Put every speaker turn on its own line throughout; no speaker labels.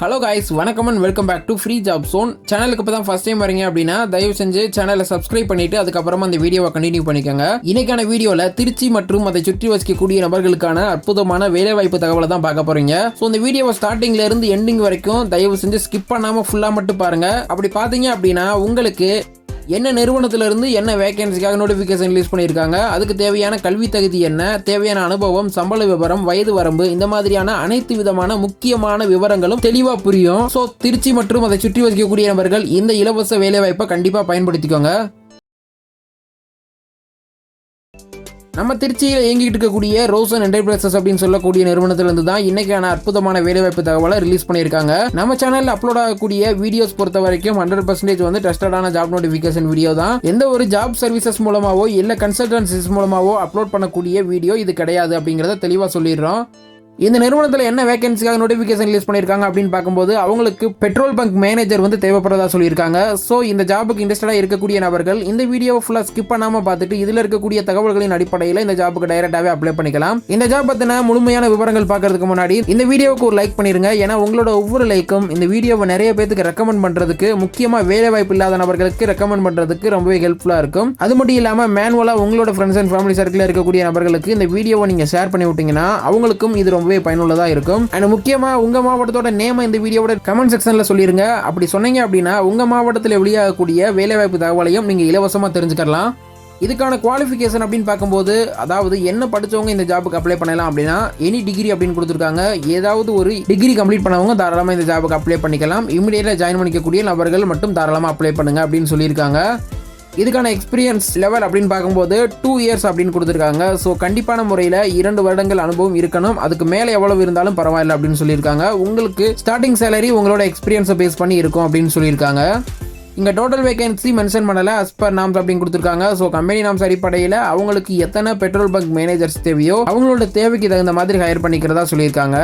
Hello guys வணக்கம் and welcome back to free job zone சேனலுக்கு இப்போ தான் ஃபஸ்ட் டைம் வரீங்க அப்படின்னா தயவு செஞ்சு சேனலை சப்ஸ்கிரைப் பண்ணிட்டு அதுக்கப்புறமா அந்த வீடியோவை கண்டினியூ பண்ணிக்கோங்க. இன்னைக்கான வீடியோவில் திருச்சி மற்றும் அதை சுற்றி வசிக்கக்கூடிய நபர்களுக்கான அற்புதமான வேலைவாய்ப்பு தகவலை தான் பார்க்க போறீங்க. ஸோ இந்த வீடியோவை ஸ்டார்டிங்ல இருந்து எண்டிங் வரைக்கும் தயவு செஞ்சு ஸ்கிப் பண்ணாமல் ஃபுல்லாக மட்டும் பாருங்க. அப்படி பார்த்தீங்க அப்படின்னா உங்களுக்கு என்ன நிறுவனத்திலிருந்து என்ன வேகன்சிக்காக நோட்டிஃபிகேஷன் ரிலீஸ் பண்ணியிருக்காங்க? அதுக்கு தேவையான கல்வி தகுதி என்ன? தேவையான அனுபவம் சம்பள விவரம் வயது வரம்பு இந்த மாதிரியான அனைத்து விதமான முக்கியமான விவரங்களும் தெளிவா புரியும். ஸோ திருச்சி மற்றும் அதை சுற்றி வசிக்கக்கூடிய நபர்கள் இந்த இலவச வேலைவாய்ப்பை கண்டிப்பா பயன்படுத்திக்கோங்க. நம்ம திருச்சியில் இயங்கிட்டு இருக்கக்கூடிய ரோசன் என்டர்பிரைசஸ் அப்படின்னு சொல்லக்கூடிய நிறுவனத்திலிருந்து தான் இன்னைக்கான அற்புதமான வேலைவாய்ப்பு தகவலை ரிலீஸ் பண்ணியிருக்காங்க. நம்ம சேனல்ல அப்லோட் ஆகக்கூடிய வீடியோஸ் பொறுத்த வரைக்கும் ஹண்ட்ரட் பர்சன்டேஜ் வந்து ட்ரஸ்டடான ஜாப் நோட்டிஃபிகேஷன் வீடியோ தான். எந்த ஒரு ஜாப் சர்வீசஸ் மூலமாவோ இல்லை கன்சல்டன்சிஸ் மூலமாவோ அப்லோட் பண்ணக்கூடிய வீடியோ இது கிடையாது அப்படிங்கிறத தெளிவாக சொல்லிடுறோம். இந்த நிறுவனத்தில் என்ன வேகன்சிக்காக நோட்டிஃபிகேஷன் ரிலீஸ் பண்ணியிருக்காங்க அப்படின்னு பார்க்கும்போது அவங்களுக்கு பெட்ரோல் பங்க் மேனேஜர் வந்து தேவைப்படுறதா சொல்லியிருக்காங்க. ஸோ இந்த ஜாபுக்கு இன்ட்ரெஸ்டடாக இருக்கக்கூடிய நபர்கள் இந்த வீடியோவை ஃபுல்லாக ஸ்கிப் பண்ணாமல் பார்த்துட்டு இதில் இருக்கக்கூடிய தகவல்களின் அடிப்படையில் இந்த ஜாபுக்கு டைரெக்டாகவே அப்ளை பண்ணிக்கலாம். இந்த ஜாப் பற்றின முழுமையான விவரங்கள் பார்க்கறதுக்கு முன்னாடி இந்த வீடியோவுக்கு ஒரு லைக் பண்ணிருங்க. ஏன்னா உங்களோட ஒவ்வொரு லைக்கும் இந்த வீடியோவை நிறைய பேருக்கு ரெக்கமெண்ட் பண்ணுறதுக்கு முக்கியமாக வேலை வாய்ப்பு இல்லாத நபர்களுக்கு ரெக்கமெண்ட் பண்ணுறதுக்கு ரொம்பவே ஹெல்ப்ஃபுல்லாக இருக்கும். அது மட்டும் இல்லாமல் மேனுவலாக உங்களோட ஃப்ரெண்ட்ஸ் அண்ட் ஃபேமிலி சர்க்கிளில் இருக்கக்கூடிய நபர்களுக்கு இந்த வீடியோவை நீங்கள் ஷேர் பண்ணி விட்டீங்கன்னா அவங்களுக்கும் இது ரொம்ப ரொம்பவே பயனுள்ளதாக இருக்கும். அண்ட் முக்கியமாக உங்கள் மாவட்டத்தோட நேம் இந்த வீடியோவோட கமெண்ட் செக்ஷனில் சொல்லிடுங்க அப்படி சொன்னீங்க அப்படின்னா உங்கள் மாவட்டத்தில் வெளியாகக்கூடிய வேலைவாய்ப்பு தகவலையும் நீங்கள் இலவசமாக தெரிஞ்சுக்கலாம் இதுக்கான குவாலிஃபிகேஷன் அப்படின்னு பார்க்கும்போது அதாவது என்ன படிச்சவங்க இந்த ஜாபுக்கு அப்ளை பண்ணலாம் அப்படின்னா எனி டிகிரி அப்படின்னு கொடுத்துருக்காங்க. ஏதாவது ஒரு டிகிரி கம்ப்ளீட் பண்ணவங்க தாராளமாக இந்த ஜாபுக்கு அப்ளை பண்ணிக்கலாம். இமீடியட்டாக ஜாயின் பண்ணிக்கக்கூடிய நபர்கள் மட்டும் தாராளமாக அப்ளை பண்ணுங்க அப்படின்னு சொல்லியிருக்காங்க. இதுக்கான எக்ஸ்பீரியன்ஸ் லெவல் அப்படின்னு பார்க்கும்போது டூ இயர்ஸ் அப்படின்னு கொடுத்துருக்காங்க. ஸோ கண்டிப்பான முறையில் இரண்டு வருடங்கள் அனுபவம் இருக்கணும். அதுக்கு மேலே எவ்வளவு இருந்தாலும் பரவாயில்ல அப்படின்னு சொல்லியிருக்காங்க. உங்களுக்கு ஸ்டார்டிங் சேலரி உங்களோட எக்ஸ்பீரியன்ஸை பேஸ் பண்ணி இருக்கும் அப்படின்னு சொல்லியிருக்காங்க. இங்கே டோட்டல் வேகன்சி மென்ஷன் பண்ணலை அஸ் பர் நாம்ஸ் அப்படின்னு கொடுத்துருக்காங்க. ஸோ கம்பெனி நாம்ஸ் அடிப்படையில் அவங்களுக்கு எத்தனை பெட்ரோல் பங்க் மேனேஜர்ஸ் தேவையோ அவங்களோட தேவைக்கு தகுந்த மாதிரி ஹையர் பண்ணிக்கிறதா சொல்லியிருக்காங்க.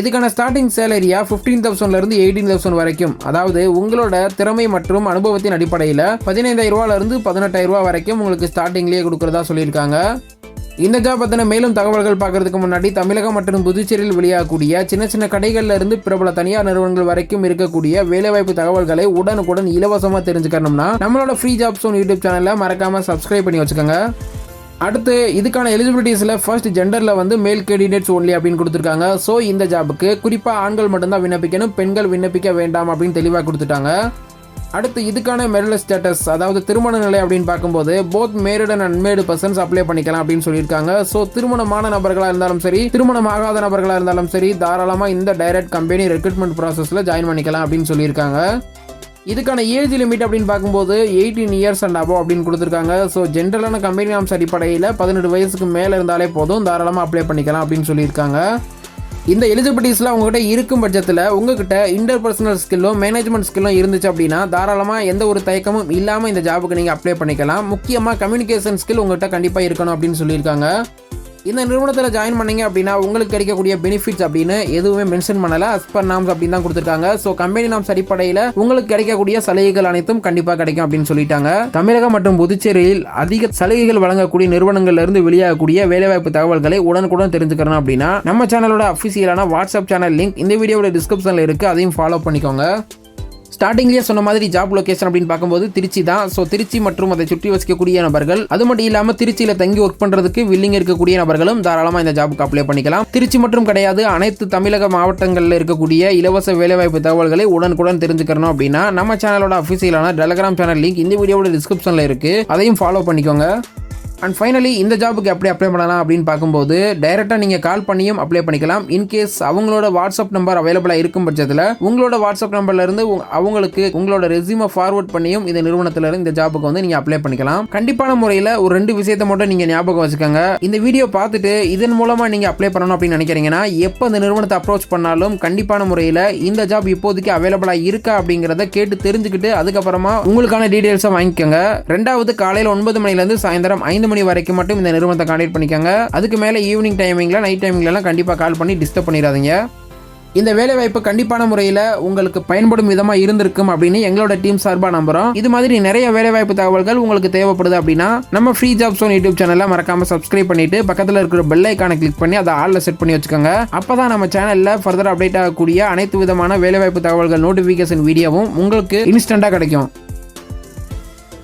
இதுக்கான ஸ்டார்டிங் சேலரியா ஃபிஃப்டீன் தௌசண்ட்லேருந்து எயிட்டீன் தௌசண்ட் வரைக்கும். அதாவது உங்களோட திறமை மற்றும் அனுபவத்தின் அடிப்படையில் பதினைந்தாயிரம் ரூபாயிலிருந்து வரைக்கும் உங்களுக்கு ஸ்டார்டிங்லேயே கொடுக்குறதா சொல்லியிருக்காங்க. இந்த ஜாப் பற்றின மேலும் தகவல்கள் பார்க்கறதுக்கு முன்னாடி தமிழகம் மற்றும் புதுச்சேரியில் வெளியாகக்கூடிய சின்ன சின்ன கடைகளில் இருந்து பிரபல தனியார் நிறுவனங்கள் வரைக்கும் இருக்கக்கூடிய வேலைவாய்ப்பு தகவல்களை உடனுக்குடன் இலவசமாக தெரிஞ்சுக்கணும்னா நம்மளோட ஃப்ரீ ஜாப் சோன் யூடியூப் சேனலை மறக்காமல் சப்ஸ்கிரைப் பண்ணி வச்சுக்கோங்க. அடுத்து இதுக்கான எலிஜிபிலிட்டிஸில் ஃபர்ஸ்ட் ஜெண்டரில் வந்து மேல் கேண்டிடேட்ஸ் ஒன்லி அப்படின்னு கொடுத்துருக்காங்க. ஸோ இந்த ஜாபுக்கு குறிப்பாக ஆண்கள் மட்டும்தான் விண்ணப்பிக்கணும் பெண்கள் விண்ணப்பிக்க வேண்டாம் அப்படின்னு தெளிவாக கொடுத்துட்டாங்க. அடுத்து இதுக்கான மெரிடல் ஸ்டேட்டஸ் அதாவது திருமண நிலை அப்படின்னு பார்க்கும்போது both married and unmarried persons apply பண்ணிக்கலாம் அப்படின்னு சொல்லியிருக்காங்க. ஸோ திருமணமான நபர்களாக இருந்தாலும் சரி திருமணம் ஆகாத நபர்களாக இருந்தாலும் சரி தாராளமாக இந்த டைரக்ட் கம்பெனி ரெக்ரூட்மெண்ட் ப்ராசஸில் ஜாயின் பண்ணிக்கலாம் அப்படின்னு சொல்லியிருக்காங்க. இதுக்கான ஏஜ் லிமிட் அப்படின்னு பார்க்கும்போது எயிட்டீன் இயர்ஸ் அண்ட் அபவ் அப்படின்னு கொடுத்துருக்காங்க. ஸோ ஜென்ரலான கம்பெனி நாம்ஸ் அடிப்படையில் பதினெட்டு வயசுக்கு மேலே இருந்தாலே போதும். தாராளமாக அப்ளை பண்ணிக்கலாம் அப்படின்னு சொல்லியிருக்காங்க. இந்த எலிஜிபிலிட்டிஸ்லாம் உங்ககிட்ட இருக்கும் பட்சத்தில் உங்ககிட்ட இன்டர் பர்சனல் ஸ்கில்லும் மேனேஜ்மெண்ட் ஸ்கில்லும் இருந்துச்சு அப்படின்னா தாராளமாக எந்த ஒரு தயக்கமும் இல்லாமல் இந்த ஜாபுக்கு நீங்கள் அப்ளை பண்ணிக்கலாம். முக்கியமாக கம்யூனிகேஷன் ஸ்கில் உங்ககிட்ட கண்டிப்பாக இருக்கணும் அப்படின்னு சொல்லியிருக்காங்க. இந்த நிறுவனத்தில் ஜாயின் பண்ணீங்க அப்படின்னா உங்களுக்கு கிடைக்கக்கூடிய பெனிஃபிட்ஸ் அப்படின்னு எதுவுமே மென்ஷன் பண்ணல அஸ்பர் நாம்ஸ் அப்படின்னு தான் கொடுத்துருக்காங்க. ஸோ கம்பெனி நாம்ஸ் அடிப்படையில் உங்களுக்கு கிடைக்கக்கூடிய சலுகைகள் அனைத்தும் கண்டிப்பாக கிடைக்கும் அப்படின்னு சொல்லிட்டாங்க. தமிழகம் மற்றும் புதுச்சேரியில் அதிக சலுகைகள் வழங்கக்கூடிய நிறுவனங்கள்ல இருந்து வெளியாகக்கூடிய வேலைவாய்ப்பு தகவல்களை உடனுக்குடன் தெரிஞ்சுக்கணும் அப்படின்னா நம்ம சேனலோட அஃபிஷியலான வாட்ஸ்அப் சேனல் லிங்க் இந்த வீடியோட டிஸ்கிரிப்ஷனில் இருக்குது அதையும் ஃபாலோ பண்ணிக்கோங்க. ஸ்டார்டிங்லேயே சொன்ன மாதிரி ஜாப் லொகேஷன் அப்படின்னு பார்க்கும்போது திருச்சி தான். ஸோ திருச்சி மற்றும் அதை சுற்றி வசிக்கக்கூடிய நபர்கள் அது மட்டும் இல்லாமல் திருச்சியில் தங்கி ஒர்க் பண்ணுறதுக்கு வில்லிங் இருக்கக்கூடிய நபர்களும் தாராளமாக இந்த ஜாபுக்கு அப்ளை பண்ணிக்கலாம். திருச்சி மற்றும் கிடையாது அனைத்து தமிழக மாவட்டங்களில் இருக்கக்கூடிய இலவச வேலைவாய்ப்பு தகவல்களை உடனுக்குடன் தெரிஞ்சுக்கணும் அப்படின்னா நம்ம சேனலோட அஃபிஷியலான டெலகிராம் சேனல் லிங்க் இந்த வீடியோட டிஸ்கிரிப்ஷனில் இருக்குது அதையும் ஃபாலோ பண்ணிக்கோங்க. அண்ட் ஃபைனலி இந்த ஜாபுக்கு எப்படி அப்ளை பண்ணலாம் அப்படின்னு பார்க்கும்போது டைரெக்டாக நீங்கள் கால் பண்ணியும் அப்ளை பண்ணிக்கலாம். இன்கேஸ் அவங்களோட வாட்ஸ்அப் நம்பர் அவைலபிளாக இருக்கும் பட்சத்தில் உங்களோட வாட்ஸ்அப் நம்பர்லேருந்து அவங்களுக்கு உங்களோட ரெஸ்யூமை ஃபார்வர்ட் பண்ணியும் இந்த நிறுவனத்திலிருந்து இந்த ஜாபுக்கு வந்து நீங்கள் அப்ளை பண்ணிக்கலாம். கண்டிப்பான முறையில் ஒரு ரெண்டு விஷயத்தை மட்டும் நீங்கள் ஞாபகம் வச்சுக்கோங்க. இந்த வீடியோ பார்த்துட்டு இதன் மூலமாக நீங்கள் அப்ளை பண்ணணும் அப்படின்னு நினைக்கிறீங்கன்னா எப்போ இந்த நிறுவனத்தை அப்ரோச் பண்ணாலும் கண்டிப்பான முறையில் இந்த ஜாப் இப்போதைக்கு அவைலபிளாக இருக்கா அப்படிங்கிறத கேட்டு தெரிஞ்சுக்கிட்டு அதுக்கப்புறமா உங்களுக்கான டீட்டெயில்ஸை வாங்கிக்கோங்க. ரெண்டாவது காலையில் ஒன்பது மணிலேருந்து சாயந்தரம் ஐந்து மணி வரைக்கும் மட்டும் இந்த நிறுவனத்தை கான்டாக்ட் பண்ணிக்கோங்க. அதுக்கு மேலே ஈவினிங் டைமிங்கில் நைட் டைமிங்லலாம் கண்டிப்பாக கால் பண்ணி டிஸ்டர்ப் பண்ணிடாதீங்க. இந்த வேலைவாய்ப்பு கண்டிப்பான முறையில் உங்களுக்கு பயன்படும் விதமாக இருந்திருக்கும் அப்படின்னு எங்களோட டீம் சார்பாக நம்புகிறோம் இது மாதிரி நிறைய வேலைவாய்ப்பு தகவல்கள் உங்களுக்கு தேவைப்படுது அப்படின்னா நம்ம ஃப்ரீ ஜாப் சோன் யூடியூப் சேனலை மறக்காமல் சப்ஸ்கிரைப் பண்ணிட்டு பக்கத்தில் இருக்கிற பெல் ஐக்கானை கிளிக் பண்ணி அதை ஆளில் செட் பண்ணி வச்சுக்கோங்க. அப்பதான் நம்ம சேனலில் ஃபர்தர் அப்டேட் ஆகக்கூடிய அனைத்து விதமான வேலைவாய்ப்பு தகவல்கள் நோட்டிஃபிகேஷன் வீடியோவும் உங்களுக்கு இன்ஸ்டண்ட்டாக கிடைக்கும்.